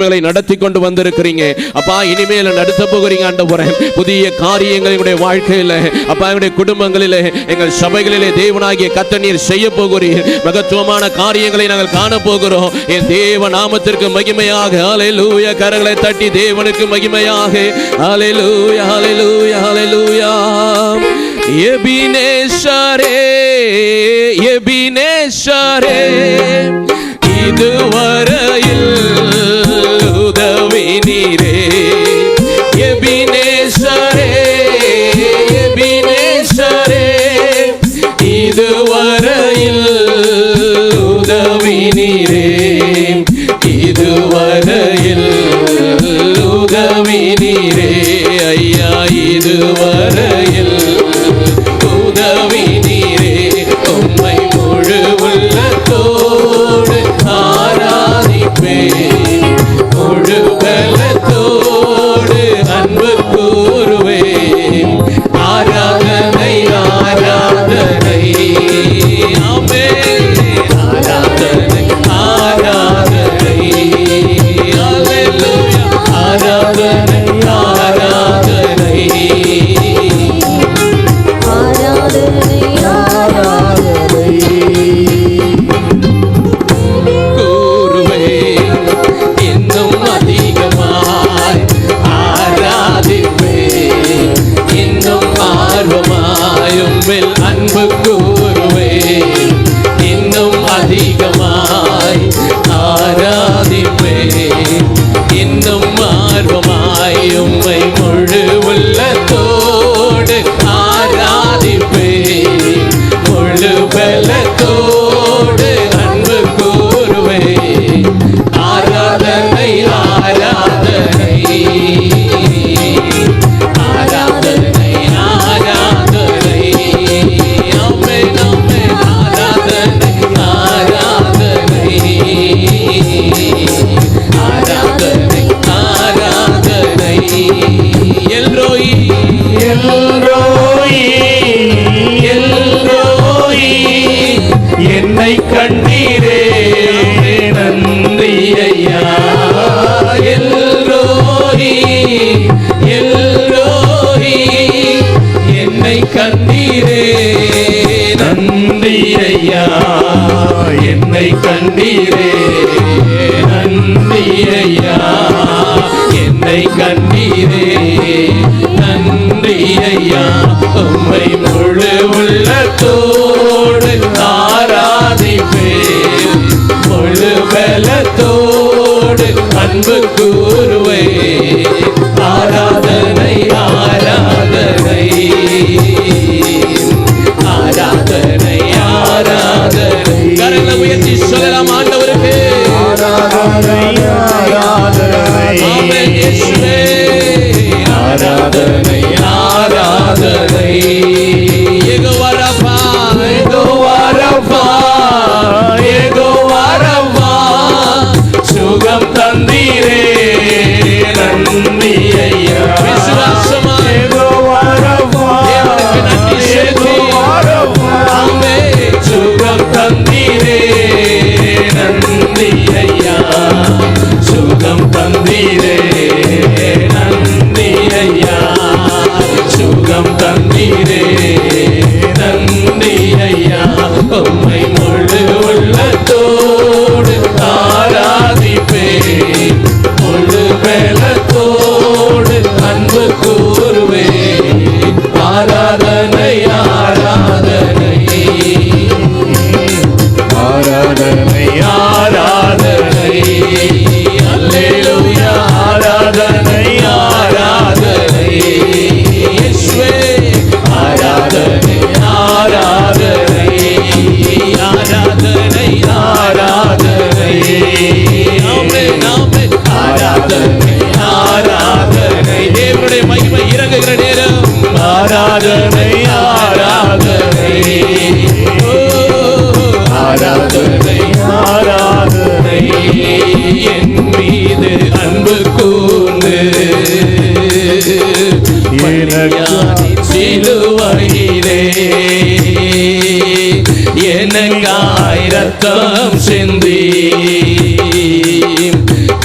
மேலை நடத்தி கொண்டு வந்திருக்கிறீங்க. அப்பா இனிமேல நடத்த போகிறீங்க ஆண்டவரே. புதிய காரியங்களுடைய வாழ்க்கையில அப்பா எங்களுடைய குடும்பங்களில எங்கள் சபைகளிலே தேவனாகிய கத்தநீர் செய்ய போகிறீர். மகத்துவமான காரியங்களை நாங்கள் காண போகிறோம். என் தேவ நாமத்திற்கு மகிமையாக அலையலூய கரங்களை தட்டி தேவனுக்கு மகிமையாக. அலையலூய அலையலூய அலையலூயா எபினேஷரே எபினேஷரே இதுவரையில் உதவி நீரே எபினேஸ்வரே எபினேஸ்வரே இதுவரையில் உதவி நீரே கண்டீரே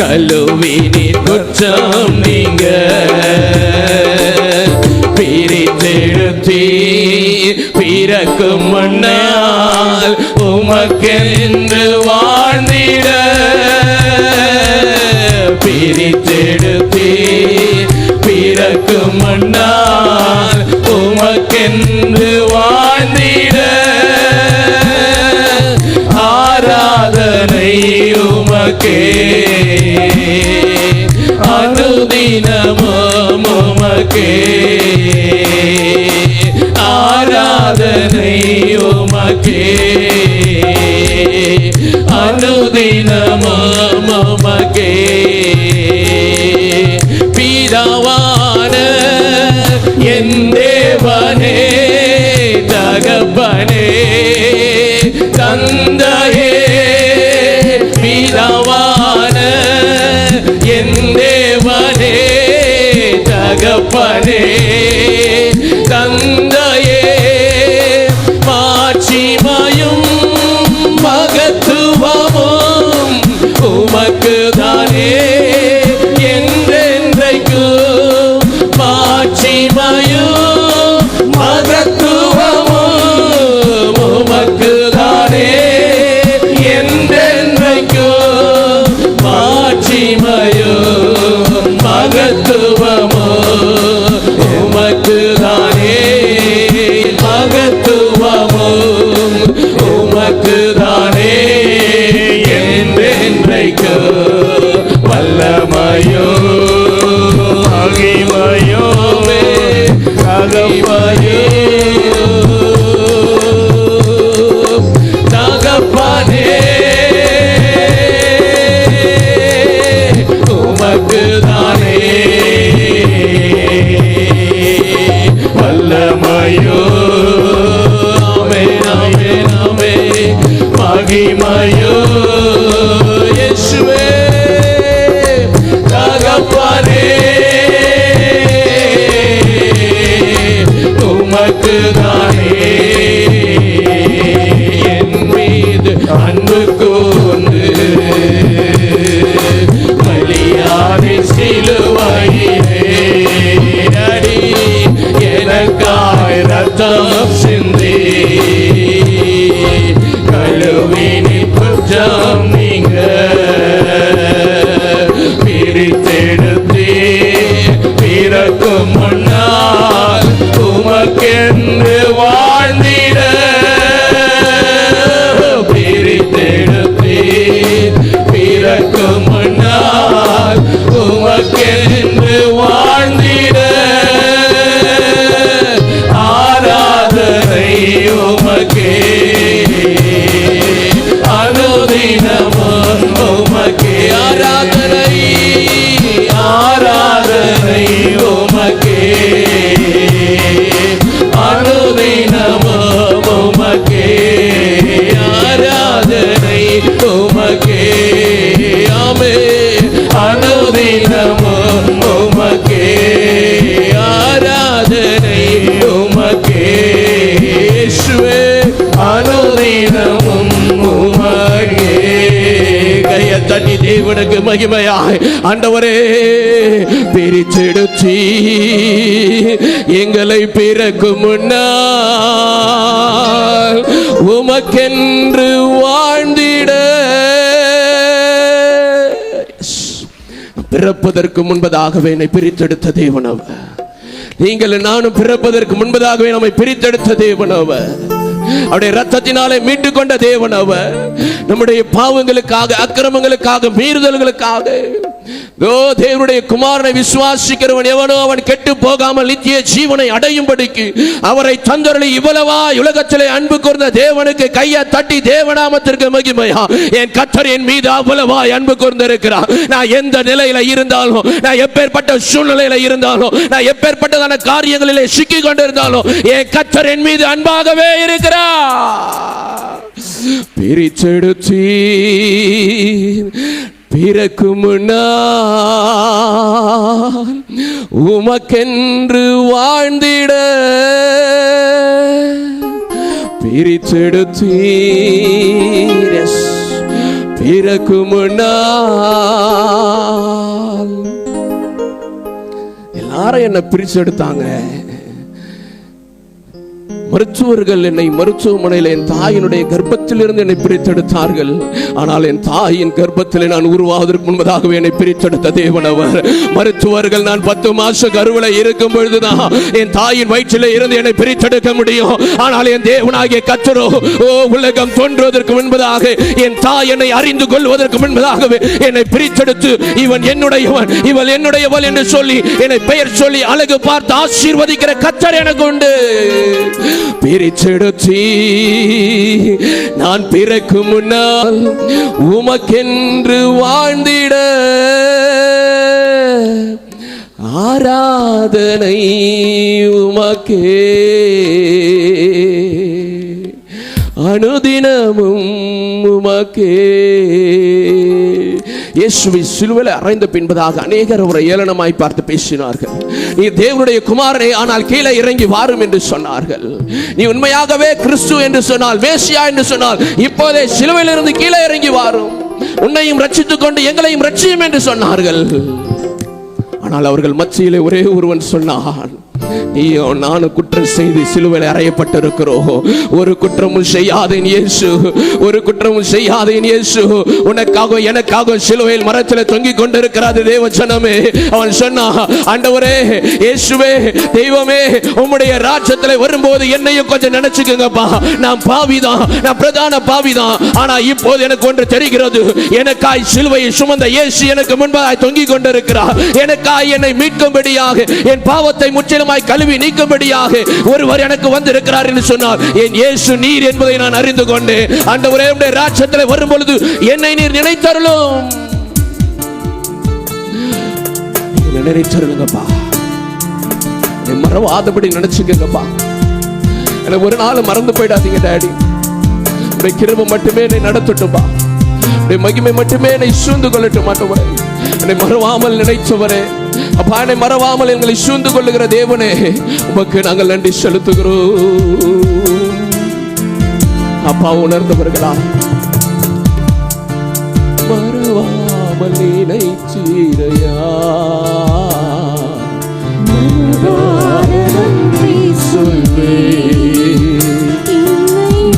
அலுவினி குற்றம் நீங்க. பிரித்தெழுத்தி பிறக்கும் மண்ணால் உமக்கென்று வாழ்ந்திட. பிரித்தெடுத்தி பிறக்கும் மண்ணால் உமக்கென்று வாழ்ந்திட. ஆராதனை உமக்கே அனுதினமும் உமக்கே ஆராதனை உமக்கே அனுதினமும் உமக்கே பிதாவான என் என் தேவனே தகப்பனே தந்த தகப்பனே ரத்தம் சிந்தி. கழுவினி குற்றம் நீங்க. பிரித்தெடுத்தே பிறக்கும் தேவனுக்கு மகிமையாய். ஆண்டவரே பிரிச்செடுத்தி. எங்களை பிறக்கும் முன்னால் உமக்கென்று வாழ்ந்திட. பிறப்பதற்கு முன்பதாகவே என்னை பிரித்தெடுத்த தேவனவ நீங்கள் நானும் பிறப்பதற்கு முன்பதாகவே நம்மை பிரித்தெடுத்த தேவன் அவருடைய ரத்தத்தினாலே மீட்டு கொண்ட தேவன் அவர். நம்முடைய பாவங்களுக்காக அக்கிரமங்களுக்காக மீறுதல்களுக்காக. ஓ தேவனுடைய குமாரனை விசுவாசிக்கிறவன் எவனோ அவன் கெட்டு போகாமல் நித்திய ஜீவனை அடையும்படிக்கு அவரை தந்தரளி இவ்வளவா உலகத்திலே அன்பு கூர்ந்த தேவனுக்கு கையை தட்டி தேவநாமத்திற்கு மகிமையா. என் கத்தர் என் மீது அவ்வளவா அன்பு கூர்ந்திருக்கிறார். நான் எந்த நிலையில இருந்தாலும் நான் எப்பேற்பட்ட சூழ்நிலையில இருந்தாலும் நான் எப்பேற்பட்டதான காரியங்களிலே சிக்கி கொண்டிருந்தாலும் என் கத்தர் என் மீது அன்பாகவே இருக்கிறார். பிரிச்செடுத்தீ பிறக்கு உமக்கென்று வாழ்ந்திட. பிரிச்செடுத்தீர். Yes. பிறக்கும் எல்லாரும் என்ன பிரிச்செடுத்தாங்க. மருத்துவர்கள் என்னை மருத்துவமனையில் என் தாயினுடைய கர்ப்பத்திலிருந்து என்னை பிரித்தெடுத்தார்கள். ஆனால் என் தாயின் கர்ப்பத்தில் நான் உருவாவதற்கு முன்பதாகவே என்னை பிரித்தெடுத்த தேவனவர் மருத்துவர்கள் நான் பத்து மாச கருவில இருக்கும் பொழுதுதான் என் தாயின் வயிற்றில இருந்து என்னை பிரித்தெடுக்க முடியும். ஆனால் என் தேவனாகிய கத்தரோ ஓ உலகம் தோன்றுவதற்கு முன்பதாக என் தாய் என்னை அறிந்து கொள்வதற்கு முன்பதாகவே என்னை பிரித்தெடுத்து இவன் என்னுடையவன் இவள் என்னுடையவள் என்று சொல்லி என்னை பெயர் சொல்லி அழகு பார்த்து ஆசீர்வதிக்கிற கத்தர் எனக்கு உண்டு. பிரிச்செடுத்தி நான் பிறக்கும் முன்னால் உமக்கென்று வாழ்ந்திட ஆராதனை உமக்கே. அனுதினமும் உமக்கே. இயேசுவை சிலுவையில் அறைந்த பின்பதாக அநேகர் அவரை ஏளனமாய் பார்த்து பேசினார்கள். நீ தேவனுடைய குமாரனை ஆனால் கீழே இறங்கி வாரும் என்று சொன்னார்கள். நீ உண்மையாகவே கிறிஸ்து என்று சொன்னால் வேசியா என்று சொன்னால் இப்போதே சிலுவையிலிருந்து கீழே இறங்கி வாரும். உன்னையும் ரட்சித்துக் கொண்டு எங்களையும் ரட்சியும் என்று சொன்னார்கள். ஆனால் அவர்கள் மத்தியிலே ஒரே ஒருவன் சொன்னான் ஐயோ நானும் குற்றம் செய்து சிலுவையில் அறையப்பட்டிருக்கிறோம். ஒரு குற்றமும் செய்யாதேன் இயேசு. ஒரு குற்றமும் செய்யாதேன் இயேசு. உனக்காக எனக்காக சிலுவையில் மரத்தில் தொங்கிக் கொண்டிருக்கிறாரு தேவச்சனமே அவன் சொன்னான் ஆண்டவரே இயேசுவே தெய்வமே உம்முடைய ராஜ்யத்தில் வரும்போது என்னையும் கொஞ்சம் நினைச்சுக்கோங்கப்பா. நான் பாவிதான் நான் பிரதான பாவிதான். ஆனா இப்போது எனக்கு ஒன்று தெரிகிறது. எனக்காய் சிலுவையை சுமந்த இயேசு எனக்கு முன்பாக தொங்கிக் கொண்டிருக்கிறார். எனக்காய் என்னை மீட்கும்படியாக என் பாவத்தை முற்றிலுமாய் கழுவி நீக்கும்படியாக ஒருவர் எனக்கு வந்திருக்கிறார் என்று சொன்னார். என் இயேசு நீர் என்பதை நான் அறிந்து கொண்டேன். அந்த உடைய ராட்சத்தில் வரும் பொழுது என்னை நீர் நினைத்தருளும். நீங்க மறவாதபடி நினைச்சுக்கங்கப்பா. எனக்கு ஒரு நாள் மறந்து போயிடாதீங்க டாடி. உடைய கிருப மட்டுமே என்னை நடத்தட்டும்பா. உடைய மகிமை மட்டுமே என்னை சூழ்ந்து கொள்ளட்டும் மாட்டவரே என்னை மறவாமல் நினைச்சவரே அப்பா என்னை மறவாமல் எங்களை சூழ்ந்து கொள்ளுகிற தேவனே உமக்கு நாங்கள் நன்றி செலுத்துகிறோம். அப்பா உணர்ந்தவர்களா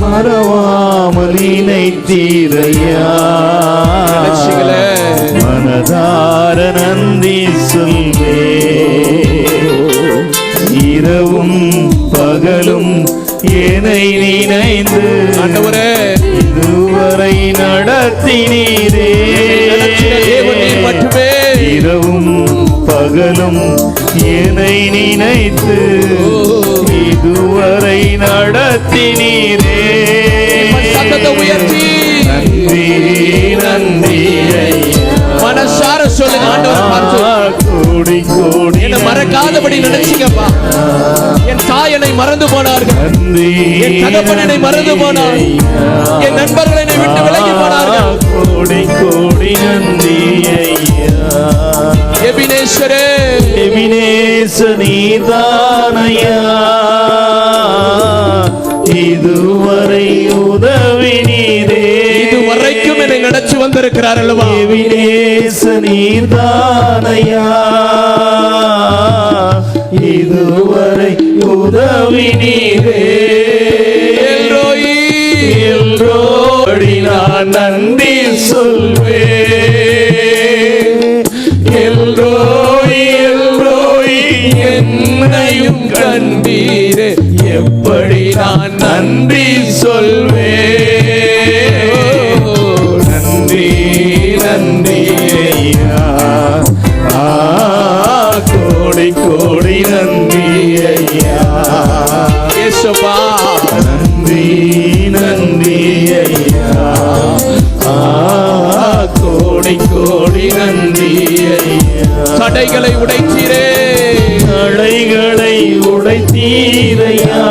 மறவாமல் மறவாமல் நினைச்சீங்களே. மனதார நந்தி சொல்வே. இரவும் பகலும் என்னை நினைந்து ஆண்டவரே. இதுவரை நடத்தினீரே மட்டுமே இரவும் பகலும் என்னை நினைத்து இதுவரை நடத்தினீரே உயர்த்தி நன்றி நன்றி. மனசார சொல்லுங்க ஆண்டவரை பார்த்து. என்னை மறக்காதபடி நினைச்சீங்கப்பா என் தாய் என்னை மறந்து போனார்கள். என் தகப்பன் என்னை மறந்து போனார். என் நண்பர்கள் என்னை விட்டு விலகி போனார்கள். கோடி கோடி நன்றி எபினேஸ்வரே. எபினேச நீதானையா. இதுவரை உதவி நீரே. நடத்தி வந்திருக்கிறார் அல்லவா? நீதானையா இதுவரை உதவி நீரே எல்ரோயி. எல்லோடி நான் நன்றி சொல்வே எல்லோய் எல்லோய் என்னையும் கண்டீரே. எப்படி நான் நன்றி சொல்வே இயேசுப்பா நன்றி நன்றி ஐயா. கோடி கோடி நன்றி ஐயா. தடைகளை உடைத்தீரே. தடைகளை உடைத்தீரையா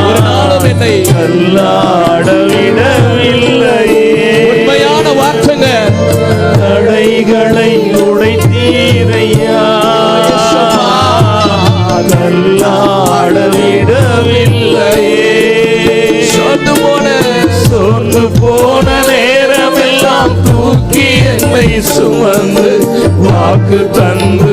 ஒரு நாளும் என்னை கல்லாட விடவில்லையே. உண்மையான வார்த்தைங்க தடைகளை உடைத்தீரையா கல்லாட பாடமிடவில்லையே. சொந்து போன சொந்து போன நேரமெல்லாம் தூக்கி என்னை சுமந்து வாக்கு தந்து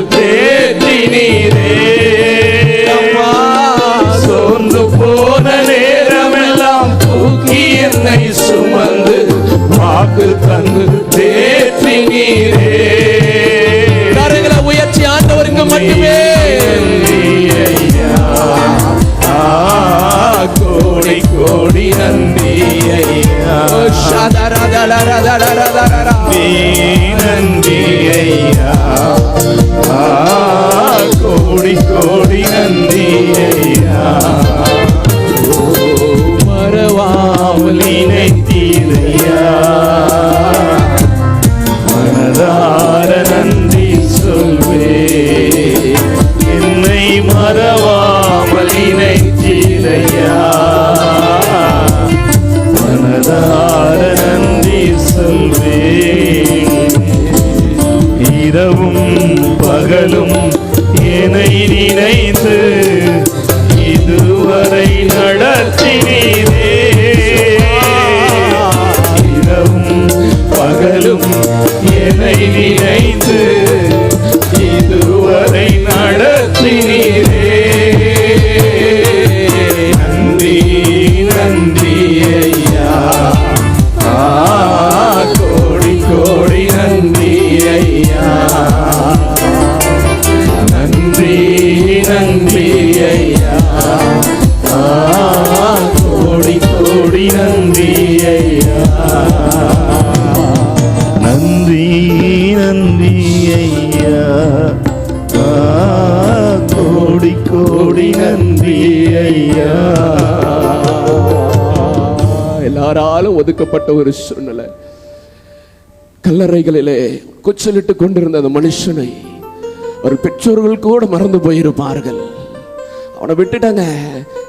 மனதார ஒதுக்கப்பட்ட ஒரு சூழ்நிலை. கல்லறைகளிலே குச்சலிட்டு கொண்டிருந்த அந்த மனுஷனை ஒரு பெற்றோர்கள் கூட மறந்து போயிருப்பார்கள். அவனை விட்டுட்டாங்க.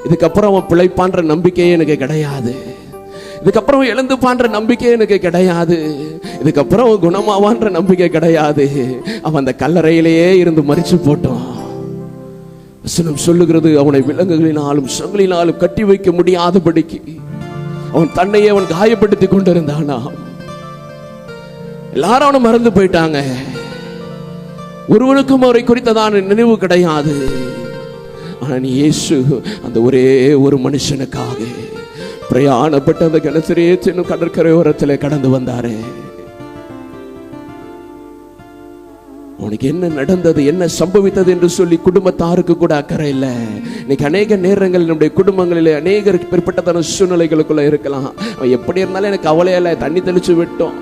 இதுக்கப்புறம் அவன் பிழைப்பான்ற நம்பிக்கையே எனக்கு கிடையாது. இதுக்கப்புறம் எழுந்துப்பான்ற நம்பிக்கை எனக்கு கிடையாது. இதுக்கப்புறம் குணமாவான்ற நம்பிக்கை கிடையாது. அவன் அந்த கல்லறையிலேயே இருந்து மறிச்சு போட்டான். வசனம் சொல்லுகிறது அவனை விலங்குகளினாலும் சங்கிலினாலும் கட்டி வைக்க முடியாதபடிக்கு அவன் தன்னையே அவன் காயப்படுத்தி கொண்டிருந்தானா? எல்லாரும் அவனை மறந்து போயிட்டாங்க. ஒருவனுக்கும் அவரை குறித்ததான நினைவு கிடையாது. ஆனா நீ இயேசு அந்த ஒரே ஒரு மனுஷனுக்காக பிரயாணப்பட்ட அந்த கனசரேத் சின்ன கடற்கரை ஓரத்தில் கடந்து வந்தாரே. உனக்கு என்ன நடந்தது என்ன சம்பவித்தது என்று சொல்லி குடும்பத்தாருக்கு கூட அக்கறை இல்லை. இன்னைக்கு அநேக நேரங்கள் நம்முடைய குடும்பங்களிலே அநேக பிற்பட்டதான சூழ்நிலைகளுக்குள்ள இருக்கலாம். அவன் எப்படி இருந்தாலும் எனக்கு கவலையே இல்லை தண்ணி தெளிச்சு விட்டோம்.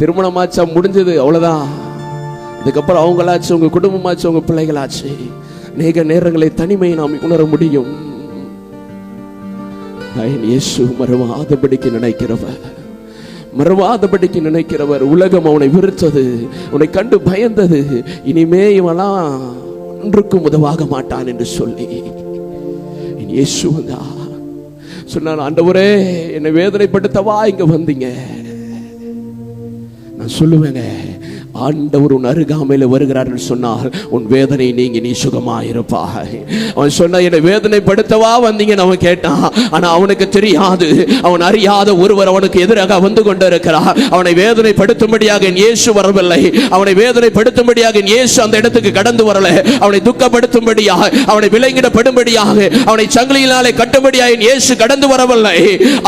திருமணமாச்சா முடிஞ்சது அவ்வளோதான் இதுக்கப்புறம் அவங்களாச்சு உங்க குடும்பமாச்சு உங்க பிள்ளைகளாச்சு. அநேக நேரங்களை தனிமையை நாம் உணர முடியும். இயேசு மறுவாதபடிக்கு நினைக்கிறவன். மறவாதபடிக்கு நினைக்கிறவர். உலகம் அவனை விரித்தது உன்னை கண்டு பயந்தது. இனிமே இவெல்லாம் ஒன்றுக்கும் உதவாக மாட்டான் என்று சொல்லி. என் சொன்னால் ஆண்டவரே என்னை வேதனைப்படுத்தவா இங்க வந்தீங்க? நான் சொல்லுவேங்க. ஆண்டவர் உன் அருகாமையில் வருகிறார்கள் சொன்னால் உன் வேதனை நீங்க நீ சுகமாயிருப்பாக அவன் சொன்ன என்னை வேதனைப்படுத்தவா? வந்தீங்கன்னு அவன் கேட்டான் ஆனா அவனுக்கு தெரியாது. அவன் அறியாத ஒருவர் அவனுக்கு எதிராக வந்து கொண்டிருக்கிறார். அவனை வேதனைப்படுத்தும்படியாக என் இயேசு வரவில்லை. அவனை வேதனைப்படுத்தும்படியாக என் இயேசு அந்த இடத்துக்கு கடந்து வரல. அவனை துக்கப்படுத்தும்படியாக அவனை விலங்கிடப்படும்படியாக அவனை சங்கிலியினாலே கட்டும்படியாக என் இயேசு கடந்து வரவில்லை.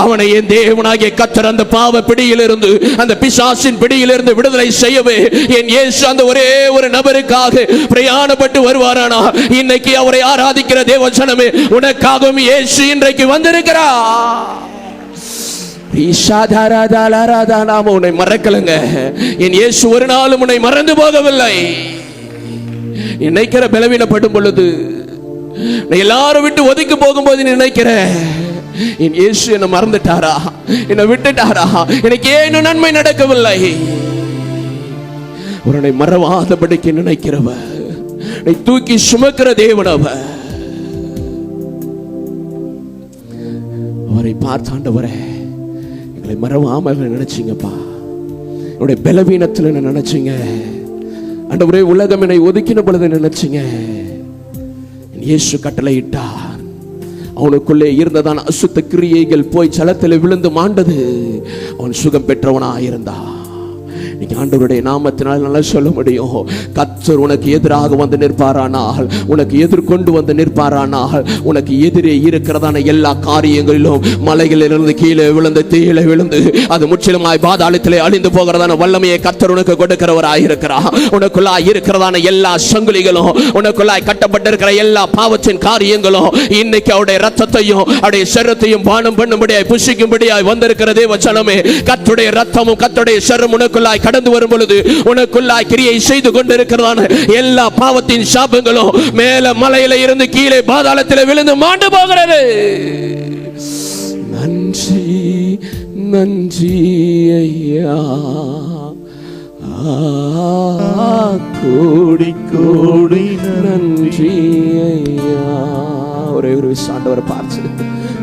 அவனை என் தேவனாகிய கத்தர் அந்த பாவ பிடியிலிருந்து அந்த பிசாசின் பிடியிலிருந்து விடுதலை செய்யவே என் இயேசு அந்த ஒரே ஒரு நபருக்காக பிரயாணப்பட்டு வருவாரானா? இன்னைக்கு அவரை ஆராதிக்கிற தேவசனமே உனக்காகவும் இயேசு இன்றைக்கு வந்திருக்கிறா நாம உன்னை மறக்கலங்க. என் இயேசு ஒரு நாளும் உன்னை மறந்து போகவில்லை. நினைக்கிற பலவீனப்படும் பொழுது எல்லாரும் விட்டு ஒதுக்கி போகும்போது நினைக்கிற என் இயேசு என்னை மறந்துட்டாரா? என்னை விட்டுட்டாரா? எனக்கு ஏன் நன்மை நடக்கவில்லை? உன்னை மறவாதபடிக்கு நினைக்கிறவ நீ தூக்கி சுமக்கிற தேவனவ அவரை பார்த்தாண்டவரே எங்களை மறவாமல் நினைச்சிங்கப்பா. என்னுடைய பலவீனத்தில் என்ன நினைச்சீங்க. ஆண்டவரே உலகம் என்னை ஒதுக்கின பொழுது நினைச்சிங்க. இயேசு கட்டளையிட்டார். அவனுக்குள்ளே இருந்ததான் அசுத்த கிரியைகள் போய் சலத்தில் விழுந்து மாண்டது. அவன் சுகம் பெற்றவனாக இருந்தான் நீங்க ஆண்டவருடைய நாமத்தினால் நல்லா சொல்ல முடியும். கத்தர் உனக்கு எதிராக வந்து நிற்பாரானால் உனக்கு எதிர்கொண்டு வந்து நிற்பாரானால் உனக்கு எதிரே இருக்கிறதான எல்லா காரியங்களிலும் மலைகளிலிருந்து கீழே விழுந்து தீயில விழுந்து அது முற்றிலுமாய் பாதாளத்திலே அழிந்து போகிறதான வல்லமையை கத்தர் உனக்கு கொடுக்கிறவராய் இருக்கிறார். உனக்குள்ளாய் இருக்கிறதான எல்லா சங்குலிகளும் உனக்குள்ளாய் கட்டப்பட்டிருக்கிற எல்லா பாவத்தின் காரியங்களும் இன்னைக்கு அவருடைய ரத்தத்தையும் அவருடைய சரத்தையும் பானம் பண்ணும்படியாய் புஷிக்கும்படியாய் வந்திருக்கிற தேவ கத்துடைய ரத்தமும் கத்துடைய சரம் உனக்குள்ளாய் கடந்து வரும் பொழுது உனக்குள்ளாய் கிரியை செய்து கொண்டிருக்கிறதான எல்லா பாவத்தின் சாபங்களும் மேல மலையில இருந்து கீழே பாதாளத்தில் விழுந்து மாண்டு போகிறது. நன்றி நன்றி ஐயா. கோடி கோடி நன்றி ஐயா. ஒரே ஒரு விஷயம் பார்த்து.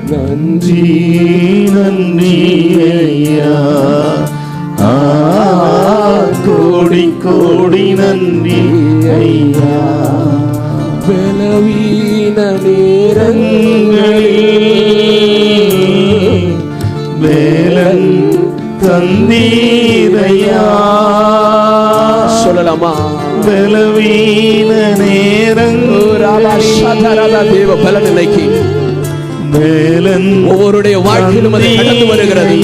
நன்றி நன்றி ஐயா. கோடி கோடி நன்றி ஐயா. பலவீன நேரங்களில் வேலன் தந்தீரையா சொல்லலாமா பலவீன நேரங்கள் தேவ பலன் வேலன் ஒவ்வொருடைய வாழ்க்கையிலும் அது கடந்து வருகிறது.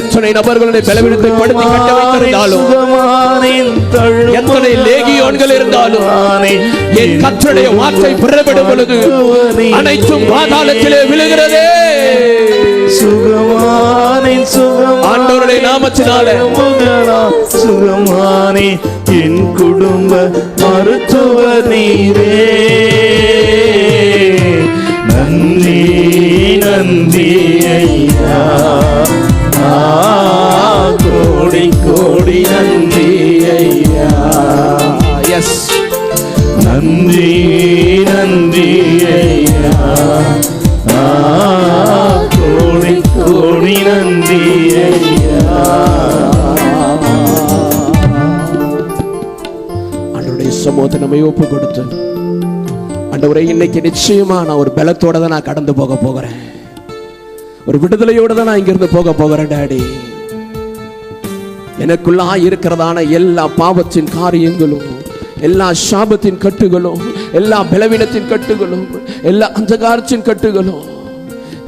எத்தனை நபர்களுடைய பலவீனத்தை படுத்தி கட்ட வைத்திருந்தாலும் எத்தனை லேகியோன்கள் இருந்தாலும் என் கத்தருடைய வார்த்தை புறப்படும் பொழுது அனைத்தும் பாதாளத்திலே விழுகிறதே. சுகமானே சுகம் ஆண்டவருடைய நாமத்தினாலே. சுகமானே என் குடும்ப மருத்துவ நீரே நன்றி நன்றி ஐயா ஆ, கோடி கோடி நன்றி ஐயா எஸ் நன்றி நன்றி ஐயா ஆ, கோடி ஆண்டவரே இன்னைக்கு நிச்சயமா நான் ஒரு பலத்தோட தான் நான் கடந்து போக போகிறேன். ஒரு விடுதலையோட தான் நான் இங்கிருந்து போக போகிறேன் டாடி. எனக்குள்ளா இருக்கிறதான எல்லா பாவத்தின் காரியங்களும் எல்லா சாபத்தின் கட்டுகளும் எல்லா பலவீனத்தின் கட்டுகளும் எல்லா அஞ்சகாரத்தின் கட்டுகளும்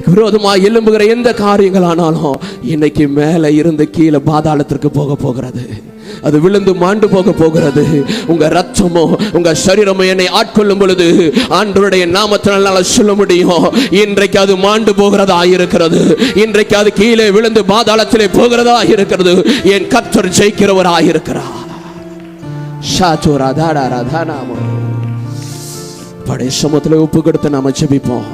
விரோதமா எழும்புகிற எந்த காரியங்களானாலும் இன்னைக்கு மேல இருந்து கீழே பாதாளத்திற்கு போக போகிறது. அது விழுந்து மாண்டு போக போகிறது. உங்க ரத்தமோ உங்க சரீரமோ என்னை ஆட்கொள்ளும் பொழுது ஆண்டவருடைய நாமத்தினால சொல்ல முடியும்? இன்றைக்கு அது மாண்டு போகிறதா இருக்கிறது. இன்றைக்கு அது கீழே விழுந்து பாதாளத்திலே போகிறதா இருக்கிறது. என் கத்தர் ஜெயிக்கிறவராக இருக்கிறார். ஷாச்சோ ராதா ராதா நாமோ படை சமத்துல ஒப்பு கொடுத்து நாம ஜெபிப்போம்.